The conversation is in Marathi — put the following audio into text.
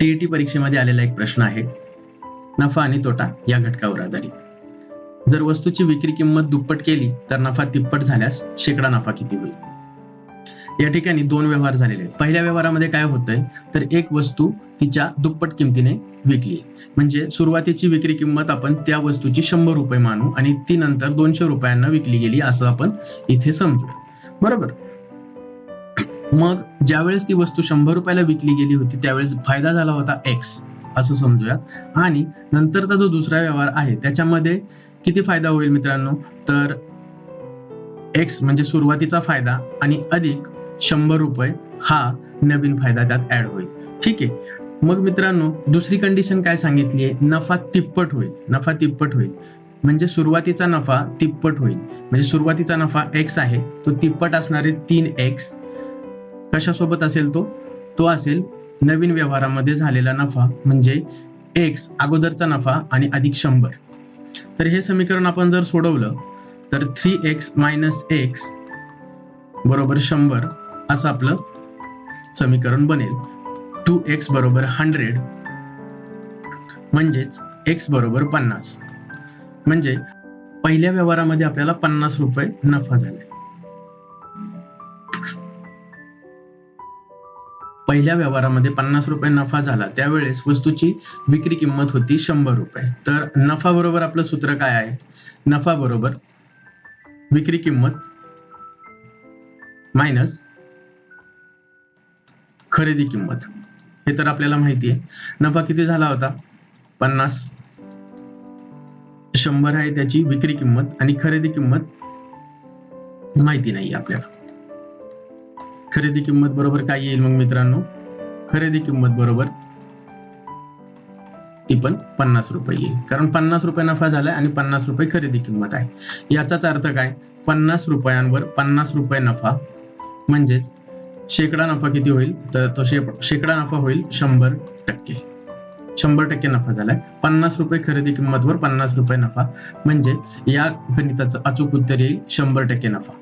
टीईटी परीक्षेमध्ये आलेला एक प्रश्न आहे नफा आणि तोटा या घटकावर आधारित. जर वस्तूची विक्री किंमत दुप्पट केली तर नफा तिप्पट झाल्यास शेकडा नफा किती होईल? या ठिकाणी दोन व्यवहार झालेले आहेत. पहिल्या व्यवहारामध्ये काय होतंय तर एक वस्तू तिच्या दुप्पट किमतीने विकली. म्हणजे सुरुवातीची विक्री किंमत आपण त्या वस्तूची शंभर रुपये मानू आणि ती नंतर दोनशे रुपयांना विकली गेली असं आपण इथे समजू. बरोबर? मग ज्यावेळेस ती वस्तू शंभर रुपयाला विकली गेली होती त्यावेळेस फायदा झाला होता एक्स असं समजूयात. आणि नंतरचा जो दुसरा व्यवहार आहे त्याच्यामध्ये किती फायदा होईल मित्रांनो? तर एक्स म्हणजे सुरुवातीचा फायदा आणि अधिक शंभर रुपये हा नवीन फायदा त्यात ऍड होईल. ठीक आहे? मग मित्रांनो दुसरी कंडिशन काय सांगितली आहे? नफा तिप्पट होईल. नफा तिप्पट होईल. म्हणजे सुरुवातीचा नफा तिप्पट होईल. म्हणजे सुरुवातीचा नफा एक्स आहे तो तिप्पट असणारे तीन एक्स कशासोबत असेल तो? तो असेल नवीन व्यवहारामध्ये झालेला नफा म्हणजे एक्स अगोदरचा नफा आणि अधिक शंभर. तर हे समीकरण आपण जर सोडवलं तर थ्री एक्स मायनस एक्स बरोबर शंभर असं आपलं समीकरण बनेल. टू एक्स बरोबर हंड्रेड म्हणजेच एक्स बरोबर पन्नास. म्हणजे पहिल्या व्यवहारामध्ये आपल्याला पन्नास रुपये नफा झाला. पहिल्या व्यवहारामध्ये पन्नास रुपये नफा झाला त्यावेळेस वस्तूची विक्री किंमत होती शंभर रुपये. तर नफा बरोबर आपलं सूत्र काय आहे? नफा बरोबर विक्री किंमत मायनस खरेदी किंमत. हे तर आपल्याला माहिती आहे. नफा किती झाला होता? पन्नास. शंभर आहे त्याची विक्री किंमत आणि खरेदी किंमत माहिती नाही आपल्याला. खरेदी किंमत बरोबर काय येईल मग मित्रांनो? खरेदी किंमत बरोबर ती पण पन्नास रुपये येईल. कारण पन्नास रुपये नफा झालाय आणि पन्नास रुपये खरेदी किंमत आहे. याचाच अर्थ काय? पन्नास रुपयांवर पन्नास रुपये नफा म्हणजेच शेकडा नफा किती होईल? तर तो शेकडा नफा होईल शंभर टक्के. शंभर टक्के नफा झालाय. पन्नास रुपये खरेदी किंमतवर पन्नास रुपये नफा म्हणजे या गणिताचं अचूक उत्तर येईल शंभर टक्के नफा.